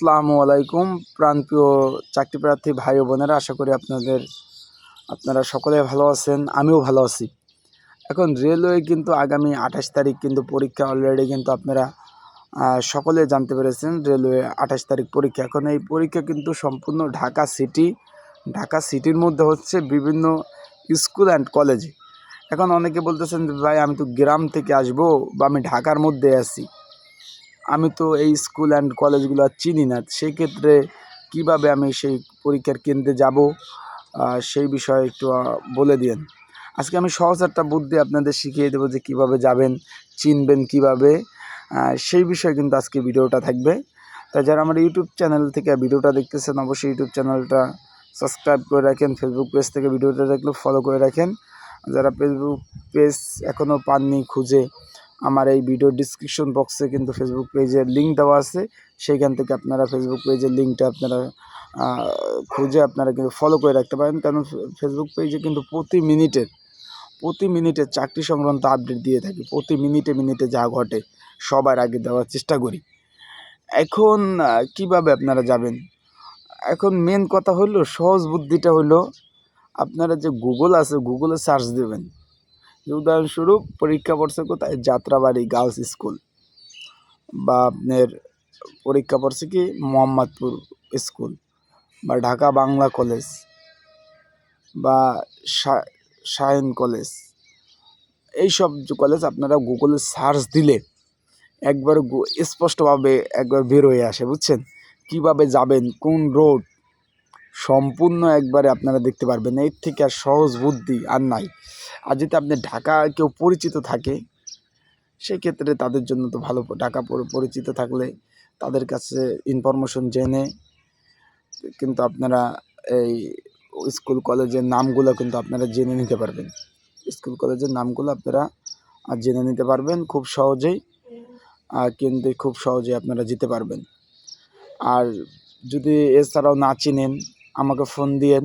আসসালামু আলাইকুম, প্রাণপ্রিয় চাকরি প্রার্থী ভাই ও বোনেরা, আশা করি আপনাদের, আপনারা সকলে ভালো আছেন, আমিও ভালো আছি। এখন রেলওয়ে কিন্তু আগামী আঠাশ তারিখ কিন্তু পরীক্ষা অলরেডি কিন্তু আপনারা সকলে জানতে পেরেছেন, রেলওয়ে আঠাশ তারিখ পরীক্ষা। এখন এই পরীক্ষা কিন্তু সম্পূর্ণ ঢাকা সিটি, ঢাকা সিটির মধ্যে হচ্ছে বিভিন্ন স্কুল অ্যান্ড কলেজে এখন অনেকে বলতেছেন ভাই, আমি তো গ্রাম থেকে আসব বা আমি ঢাকার মধ্যে আছি। আমি তো এই স্কুল অ্যান্ড কলেজগুলো চিনি না। সেই ক্ষেত্রে কীভাবে আমি সেই পরীক্ষার কেন্দ্রে যাব? সেই বিষয়ে একটু বলে দিন আজকে আমি সহজ একটা বুদ্ধি আপনাদের শিখিয়ে দেবো যে কীভাবে যাবেন, চিনবেন কীভাবে। সেই বিষয়ে কিন্তু আজকে ভিডিওটা থাকবে। তাই যারা আমার ইউটিউব চ্যানেল থেকে ভিডিওটা দেখতেছেন, অবশ্যই ইউটিউব চ্যানেলটা সাবস্ক্রাইব করে রাখেন ফেসবুক পেজ থেকে ভিডিওটা দেখলে ফলো করে রাখেন। যারা ফেসবুক পেজ এখনও পাননি, খুঁজে আমার এই ভিডিও ডিসক্রিপশন বক্সে কিন্তু ফেসবুক পেজের লিঙ্ক দেওয়া আছে। সেইখান থেকে আপনারা ফেসবুক পেজের লিঙ্কটা আপনারা খুঁজে আপনারা কিন্তু ফলো করে রাখতে পারেন। কারণ ফেসবুক পেজে কিন্তু প্রতি মিনিটের, প্রতি মিনিটে চাকরি সংক্রান্ত আপডেট দিয়ে থাকি। প্রতি মিনিটে মিনিটে যা ঘটে, সবার আগে দেওয়ার চেষ্টা করি। এখন কীভাবে আপনারা যাবেন? এখন মেন কথা হলো, সহজ বুদ্ধিটা হলো, আপনারা যে গুগল আছে গুগলে সার্চ দেবেন। উদাহরণস্বরূপ পরীক্ষা পড়ছে কোথায়? Jatrabari girls school. বা আপনার পরীক্ষা পড়ছে কি? মোহাম্মদপুর স্কুল বা ঢাকা বাংলা কলেজ বা শাহিন কলেজ। এইসব কলেজ আপনারা গুগলে সার্চ দিলে একবার স্পষ্টভাবে একবার বের হয়ে আসে, বুঝছেন? কীভাবে যাবেন? কোন রোড? সম্পূর্ণ একবারে আপনারা দেখতে পারবেন। এর থেকে আর সহজ বুদ্ধি আর নাই। আর যদি আপনি ঢাকা কেউ পরিচিত থাকে, সেক্ষেত্রে তাদের জন্য তো ভালো ঢাকা পরিচিত থাকলে তাদের কাছে ইনফরমেশন জেনে, কিন্তু আপনারা এই স্কুল কলেজের নামগুলো কিন্তু আপনারা জেনে নিতে পারবেন। স্কুল কলেজের নামগুলো আপনারা জেনে নিতে পারবেন খুব সহজেই কিন্তু খুব সহজেই আপনারা যেতে পারবেন। আর যদি এছাড়াও না চিনেন, আমাকে ফোন দিয়েন।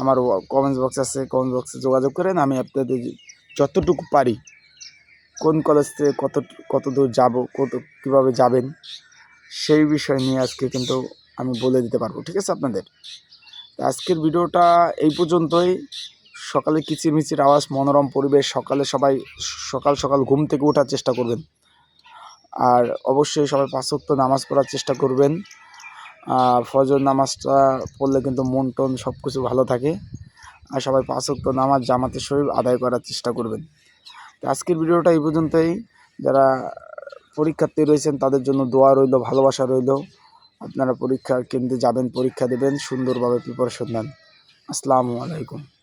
আমার কমেন্টস বক্স আছে কমেন্ট বক্সে যোগাযোগ করেন, আমি আপনাদের যতটুকু পারি, কোন কলেজ থেকে কত কত দূর যাব, কত, কীভাবে যাবেন, সেই বিষয় নিয়ে আজকে কিন্তু আমি বলে দিতে পারব, ঠিক আছে আপনাদের? আজকের ভিডিওটা এই পর্যন্তই। সকালে কিচিরমিচির আওয়াজ, মনোরম পরিবেশ, সকালে সবাই সকাল সকাল ঘুম থেকে ওঠার চেষ্টা করবেন। আর অবশ্যই সবাই পাঁচক্ত নামাজ পড়ার চেষ্টা করবেন। ফজর নামাজটা পড়লে কিন্তু মন টন সব কিছু ভালো থাকে। আর সবাই পাঁচক্ত নামাজ জামাতের শরীর আদায় করার চেষ্টা করবেন। আজকের ভিডিওটা এই পর্যন্তই। যারা পরীক্ষার্থী রয়েছেন, তাদের জন্য দোয়া রইল, ভালোবাসা রইল। আপনারা পরীক্ষা কেন্দ্রে যাবেন, পরীক্ষা দেবেন, সুন্দরভাবে প্রিপারেশন নেন। আসসালামু আলাইকুম।